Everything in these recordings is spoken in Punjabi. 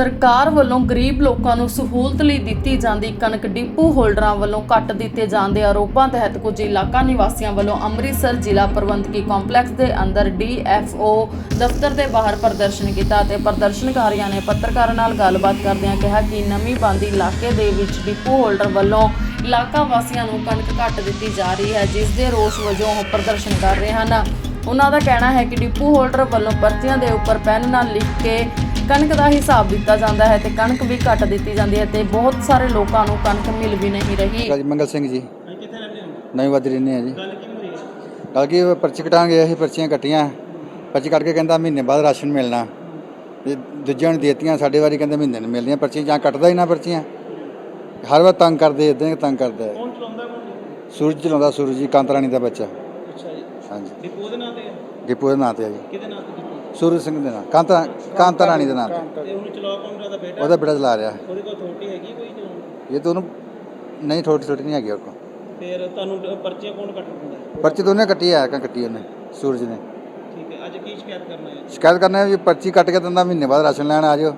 ਸਰਕਾਰ ਵੱਲੋਂ ਗਰੀਬ ਲੋਕਾਂ ਨੂੰ ਸਹੂਲਤ ਲਈ ਦਿੱਤੀ ਜਾਂਦੀ ਕਣਕ ਡਿਪੂ ਹੋਲਡਰਾਂ ਵੱਲੋਂ ਕੱਟ ਦਿੱਤੇ ਜਾਣ ਦੇ ਆਰੋਪਾਂ ਤਹਿਤ ਕੁਝ ਇਲਾਕਾ ਨਿਵਾਸੀਆਂ ਵੱਲੋਂ ਅੰਮ੍ਰਿਤਸਰ ਜ਼ਿਲ੍ਹਾ ਪ੍ਰਬੰਧਕੀ ਕੰਪਲੈਕਸ ਦੇ ਅੰਦਰ ਡੀਐਫਓ ਦਫ਼ਤਰ ਦੇ ਬਾਹਰ ਪ੍ਰਦਰਸ਼ਨ ਕੀਤਾ ਅਤੇ ਪ੍ਰਦਰਸ਼ਨਕਾਰੀਆਂ ਨੇ ਪੱਤਰਕਾਰਾਂ ਨਾਲ ਗੱਲਬਾਤ ਕਰਦਿਆਂ ਕਿਹਾ ਕਿ ਨਵੀਂ ਬੰਦੀ ਇਲਾਕੇ ਦੇ ਵਿੱਚ ਡਿਪੂ ਹੋਲਡਰ ਵੱਲੋਂ ਇਲਾਕਾ ਵਾਸੀਆਂ ਨੂੰ ਕਣਕ ਘੱਟ ਦਿੱਤੀ ਜਾ ਰਹੀ ਹੈ, ਜਿਸ ਦੇ ਰੋਸ ਵਜੋਂ ਉਹ ਪ੍ਰਦਰਸ਼ਨ ਕਰ ਰਹੇ ਹਨ। ਉਹਨਾਂ ਦਾ ਕਹਿਣਾ ਹੈ ਕਿ ਡਿਪੂ ਹੋਲਡਰ ਵੱਲੋਂ ਪਰਚੀਆਂ ਦੇ ਉੱਪਰ ਪੈਨ ਨਾਲ ਲਿਖ ਕੇ ਕਣਕ ਦਾ ਹਿਸਾਬ ਦਿੱਤਾ ਜਾਂਦਾ ਹੈ ਤੇ ਕਣਕ ਵੀ ਘੱਟ ਦਿੱਤੀ ਜਾਂਦੀ ਹੈ ਤੇ ਬਹੁਤ ਸਾਰੇ ਲੋਕਾਂ ਨੂੰ ਕਣਕ ਮਿਲ ਵੀ ਨਹੀਂ ਰਹੀ। ਜੀ ਮੰਗਲ ਸਿੰਘ ਜੀ। ਕਿੱਥੇ ਰਹਿੰਦੇ ਹੋ ਨਵੀਂ ਵਾਦੀ ਰਹਿੰਦੇ ਆ ਜੀ। ਗੱਲ ਕੀ ਹੋਈ ਕੱਲ ਕੀ ਪਰਚੀ ਕਟਾਉਣ ਗਏ ਅਸੀਂ ਪਰਚੀਆਂ ਕੱਟੀਆਂ। ਪਰਚੀ ਕੱਟ ਕੇ ਕਹਿੰਦਾ ਮਹੀਨੇ ਬਾਅਦ ਰਾਸ਼ਨ ਮਿਲਣਾ। ਤੇ ਦੂਜਿਆਂ ਨੂੰ ਦੇਤੀਆਂ ਸਾਡੇ ਵਾਰੀ ਕਹਿੰਦੇ ਮਹੀਨੇ ਨੂੰ ਮਿਲਦੀਆਂ ਪਰਚੀਆਂ ਜਾਂ ਕੱਟਦਾ ਹੀ ਨਾ ਪਰਚੀਆਂ। ਹਰ ਵਾਰ ਤੰਗ ਕਰਦੇ ਇਦਾਂ ਹੀ ਤੰਗ ਕਰਦਾ ਹੈ। ਕੌਣ ਚਲਾਉਂਦਾ ਕੌਣ ਸੂਰਜ ਚਲਾਉਂਦਾ ਸੂਰਜ ਜੀ ਕਾਂਤਰਾਣੀ ਦਾ ਬੱਚਾ। ਅੱਛਾ ਜੀ। ਹਾਂਜੀ। ਡਿਪੋ ਦੇ ਨਾਂ ਤੇ? ਡਿਪੂ ਦੇ ਨਾਂ ਤੇ ਆ ਜੀ। ਕਿਹਦੇ ਨਾਂ ਤੇ ਸੂਰਜ ਸਿੰਘ ਦੇ ਨਾਂ ਕਾਂਤਰਾ ਕਾਂਤਰਾਣੀ ਦੇ ਨਾਂ ਤੇ ਤੇ ਉਹਨੂੰ ਚਲਾ ਕੌਣ ਰਿਹਾ ਦਾ ਬੇਟਾ। ਉਹਦਾ ਬੇਟਾ ਚਲਾ ਰਿਹਾ। ਉਹਦੇ ਕੋਲ ਅਥਾਰਟੀ ਹੈਗੀ ਕੋਈ ਚਲਾਉਣ ਇਹ ਤਾਂ ਉਹਨੂੰ ਨਹੀਂ ਥੋੜੀ ਥੋੜੀ ਨਹੀਂ ਹੈਗੀ ਉਹ ਕੋਲ। ਫਿਰ ਤੁਹਾਨੂੰ ਪਰਚੀਆਂ ਕੌਣ ਕੱਟ ਦਿੰਦਾ? ਹੈ? ਪਰਚੀ ਦੋਨੇ ਕੱਟੀ ਆ ਕਾਂ ਕੱਟੀ ਉਹਨੇ ਸੂਰਜ ਨੇ। ਠੀਕ ਹੈ ਅੱਜ ਕੀ ਸ਼ਿਕਾਇਤ ਕਰਨਾ ਹੈ? ਸ਼ਿਕਾਇਤ ਕਰਨਾ ਵੀ ਪਰਚੀ ਕੱਟ ਕੇ ਦਿੰਦਾ ਮਹੀਨੇ ਬਾਅਦ ਰਾਸ਼ਨ ਲੈਣ ਆ ਜਾਓ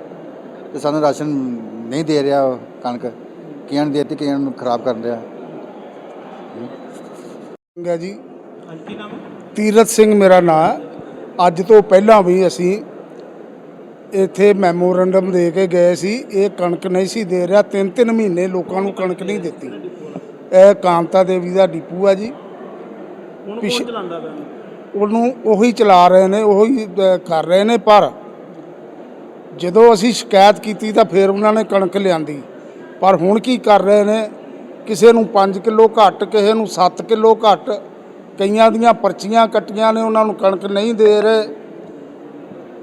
ਤੇ ਸਾਨੂੰ ਰਾਸ਼ਨ ਨਹੀਂ ਦੇ ਰਿਹਾ ਉਹ ਕਣਕ। ਕਈਆਂ ਨੂੰ ਦੇਤੀ ਕਈਆਂ ਨੂੰ ਖਰਾਬ ਕਰਨ ਰਿਹਾ। ਸਿੰਘ ਹੈ ਜੀ ਕੀ ਨਾਮ ਹੈ? ਤੀਰਤ ਸਿੰਘ ਮੇਰਾ ਨਾਮ ਅੱਜ ਤੋਂ ਪਹਿਲਾਂ ਵੀ ਅਸੀਂ ਇੱਥੇ ਮੈਮੋਰੰਡਮ ਦੇ ਕੇ ਗਏ ਸੀ। ਇਹ ਕਣਕ ਨਹੀਂ ਸੀ ਦੇ ਰਿਹਾ। ਤਿੰਨ ਤਿੰਨ ਮਹੀਨੇ ਲੋਕਾਂ ਨੂੰ ਕਣਕ ਨਹੀਂ ਦਿੱਤੀ। ਇਹ ਕਾਮਤਾ ਦੇਵੀ ਦਾ ਡਿਪੂ ਹੈ ਜੀ। ਪਿੱਛੇ- ਉਹਨੂੰ? ਉਹੀ ਚਲਾ ਰਹੇ ਨੇ ਉਹੀ ਕਰ ਰਹੇ ਨੇ ਪਰ ਜਦੋਂ ਅਸੀਂ ਸ਼ਿਕਾਇਤ ਕੀਤੀ ਤਾਂ ਫਿਰ ਉਹਨਾਂ ਨੇ ਕਣਕ ਲਿਆਂਦੀ। ਪਰ ਹੁਣ ਕੀ ਕਰ ਰਹੇ ਨੇ? ਕਿਸੇ ਨੂੰ 5 ਕਿਲੋ ਘੱਟ ਕਿਸੇ ਨੂੰ 7 ਕਿਲੋ ਘੱਟ ਕਈਆਂ ਦੀਆਂ ਪਰਚੀਆਂ ਕੱਟੀਆਂ ਨੇ, ਉਹਨਾਂ ਨੂੰ ਕਣਕ ਨਹੀਂ ਦੇ ਰਹੇ।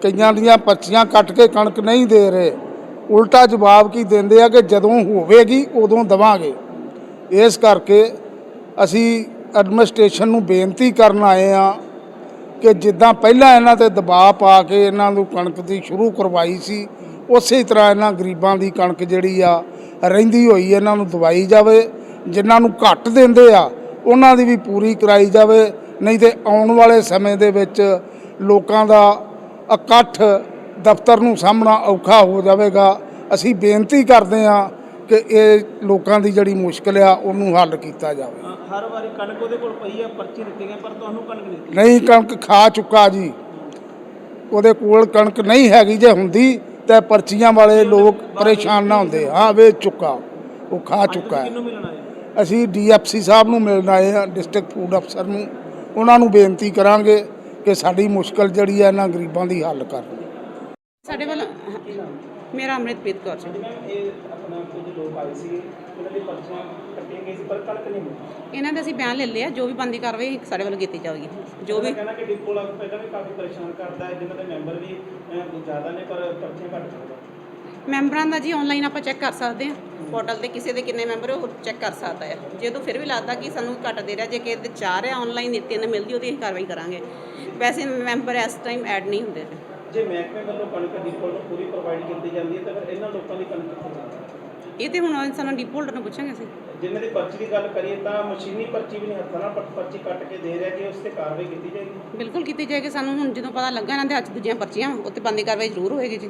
ਕਈਆਂ ਦੀਆਂ ਪਰਚੀਆਂ ਕੱਟ ਕੇ ਕਣਕ ਨਹੀਂ ਦੇ ਰਹੇ। ਉਲਟਾ ਜਵਾਬ ਕੀ ਦਿੰਦੇ ਆ ਕਿ ਜਦੋਂ ਹੋਵੇਗੀ, ਉਦੋਂ ਦਵਾਂਗੇ। ਇਸ ਕਰਕੇ ਅਸੀਂ ਐਡਮਿਨਿਸਟ੍ਰੇਸ਼ਨ ਨੂੰ ਬੇਨਤੀ ਕਰਨ ਆਏ ਆ ਕਿ ਜਿੱਦਾਂ ਪਹਿਲਾਂ ਇਹਨਾਂ ਤੇ ਦਬਾਅ ਪਾ ਕੇ ਇਹਨਾਂ ਨੂੰ ਕਣਕ ਦੀ ਸ਼ੁਰੂ ਕਰਵਾਈ ਸੀ, ਉਸੇ ਤਰ੍ਹਾਂ ਇਹਨਾਂ ਗਰੀਬਾਂ ਦੀ ਕਣਕ ਜਿਹੜੀ ਆ, ਰਹਿੰਦੀ ਹੋਈ ਇਹਨਾਂ ਨੂੰ ਦਵਾਈ ਜਾਵੇ। ਜਿਨ੍ਹਾਂ ਨੂੰ ਘੱਟ ਦਿੰਦੇ ਆ ਉਹਨਾਂ ਦੀ ਵੀ ਪੂਰੀ ਕਰਾਈ ਜਾਵੇ ਨਹੀਂ ਤੇ ਆਉਣ ਵਾਲੇ ਸਮੇਂ ਦੇ ਵਿੱਚ ਲੋਕਾਂ ਦਾ ਇਕੱਠ ਦਫ਼ਤਰ ਨੂੰ ਸਾਹਮਣਾ ਔਖਾ ਹੋ ਜਾਵੇਗਾ। ਅਸੀਂ ਬੇਨਤੀ ਕਰਦੇ ਆ ਕਿ ਇਹ ਲੋਕਾਂ ਦੀ ਜਿਹੜੀ ਮੁਸ਼ਕਲ ਆ ਉਹਨੂੰ ਹੱਲ ਕੀਤਾ ਜਾਵੇ। ਹਰ ਵਾਰੀ ਕਣਕ ਉਹਦੇ ਕੋਲ ਪਈ ਹੈ ਪਰਚੀ ਦਿੱਤੀ ਗਈ ਪਰ ਤੁਹਾਨੂੰ ਕਣਕ ਨਹੀਂ ਨਹੀਂ ਕਣਕ ਖਾ ਚੁੱਕਾ ਜੀ। ਉਹਦੇ ਕੋਲ ਕਣਕ ਨਹੀਂ ਹੈਗੀ ਜੇ ਹੁੰਦੀ ਤੇ ਪਰਚੀਆਂ ਵਾਲੇ ਲੋਕ ਪਰੇਸ਼ਾਨ ਨਾ ਹੁੰਦੇ। ਹਾਂ ਵੇਚ ਚੁੱਕਾ। ਉਹ ਖਾ ਚੁੱਕਾ ਹੈ। ਮਿਲਣ ਹੋ? ਅਸੀਂ ਡੀਐਫਸੀ ਸਾਹਿਬ ਨੂੰ ਮਿਲਣ ਆਏ ਹਾਂ ਡਿਸਟ੍ਰਿਕਟ ਫੂਡ ਅਫਸਰ ਨੂੰ। ਉਹਨਾਂ ਨੂੰ ਬੇਨਤੀ ਕਰਾਂਗੇ ਕਿ ਸਾਡੀ ਮੁਸ਼ਕਲ ਜਿਹੜੀ ਹੈ ਇਹਨਾਂ ਗਰੀਬਾਂ ਦੀ ਹੱਲ ਕਰਨ। ਸਾਡੇ ਵੱਲ ਮੇਰਾ ਅੰਮ੍ਰਿਤਪ੍ਰੀਤ ਕੌਰ ਜੀ। ਇਹਨਾਂ ਦੇ ਅਸੀਂ ਬਿਆਨ ਲੈ ਲਿਆ ਜੋ ਵੀ ਬੰਦੀ ਕਾਰਵਾਈ ਸਾਡੇ ਵੱਲੋਂ ਕੀਤੀ ਜਾਊਗੀ ਜੋ ਵੀ ਕਹਿੰਦਾ ਕਿ ਡਿਪੋ ਪਹਿਲਾਂ ਵੀ ਕਾਫੀ ਪਰੇਸ਼ਾਨ ਕਰਦਾ ਹੈ ਜਿਨ੍ਹਾਂ ਦੇ ਮੈਂਬਰ ਵੀ ਜ਼ਿਆਦਾ ਨੇ ਪਰ ਪਰਚੀਆਂ ਘੱਟ ਚੱਲਦਾ ਮੈਂਬਰਾਂ ਦਾ ਜੀ ਆਨਲਾਈਨ ਆਪਾਂ ਚੈੱਕ ਕਰ ਸਕਦੇ ਹਾਂ। ਪੋਰਟਲ ਤੇ ਕਿਸੇ ਦੇ ਕਿੰਨੇ ਮੈਂਬਰ ਉਹ ਚੈੱਕ ਕਰ ਸਕਦਾ ਹੈ। ਜੇ ਤੋਂ ਫਿਰ ਵੀ ਲੱਗਦਾ ਕਿ ਸਾਨੂੰ ਘੱਟ ਦੇ ਰਿਹਾ ਜੇ ਕਿਸੇ ਦੇ ਚਾਰ ਹੈ ਆਨਲਾਈਨ ਤਿੰਨ ਮਿਲਦੀ ਉਹਦੀ ਅਸੀਂ ਕਾਰਵਾਈ ਕਰਾਂਗੇ। ਵੈਸੇ ਮੈਂਬਰ ਇਸ ਟਾਈਮ ਐਡ ਨਹੀਂ ਹੁੰਦੇ ਜੀ ਜੇ ਮਹਿਕਮੇ ਵੱਲੋਂ ਕਣਕ ਡਿਪੋ ਨੂੰ ਪੂਰੀ ਪ੍ਰੋਵਾਈਡ ਕੀਤੀ ਜਾਂਦੀ ਹੈ ਤਾਂ ਫਿਰ ਇਹਨਾਂ ਲੋਕਾਂ ਦੀ ਕਣਕ ਕਿੱਥੇ ਜਾਂਦੀ ਹੈ? ਇਹ ਤੇ ਹੁਣ ਸਾਨੂੰ ਡੀਪ ਹੋਲਡਰ ਨੂੰ ਪੁੱਛਾਂਗੇ ਅਸੀਂ। ਜਿਨ੍ਹਾਂ ਦੀ ਪਰਚੀ ਦੀ ਗੱਲ ਕਰੀਏ ਤਾਂ ਮਸ਼ੀਨੀ ਪਰਚੀ ਵੀ ਨਹੀਂ ਹੱਥਾਂ ਨਾਲ ਪਰ- ਪਰਚੀ ਕੱਟ ਕੇ ਦੇ ਰਿਹਾ ਕਿ ਉਸ ਤੇ ਕਾਰਵਾਈ ਕੀਤੀ ਜਾਏਗੀ? ਬਿਲਕੁਲ ਕੀਤੀ ਜਾਏਗੀ ਸਾਨੂੰ ਹੁਣ ਜਦੋਂ ਪਤਾ ਲੱਗਾ ਇਹਨਾਂ ਦੇ 'ਚ ਦੂਜੀਆਂ ਪਰਚੀਆਂ ਉੱਤੇ ਬੰਦੀ ਕਾਰਵਾਈ ਜ਼ਰੂਰ ਹੋਏਗੀ ਜੀ।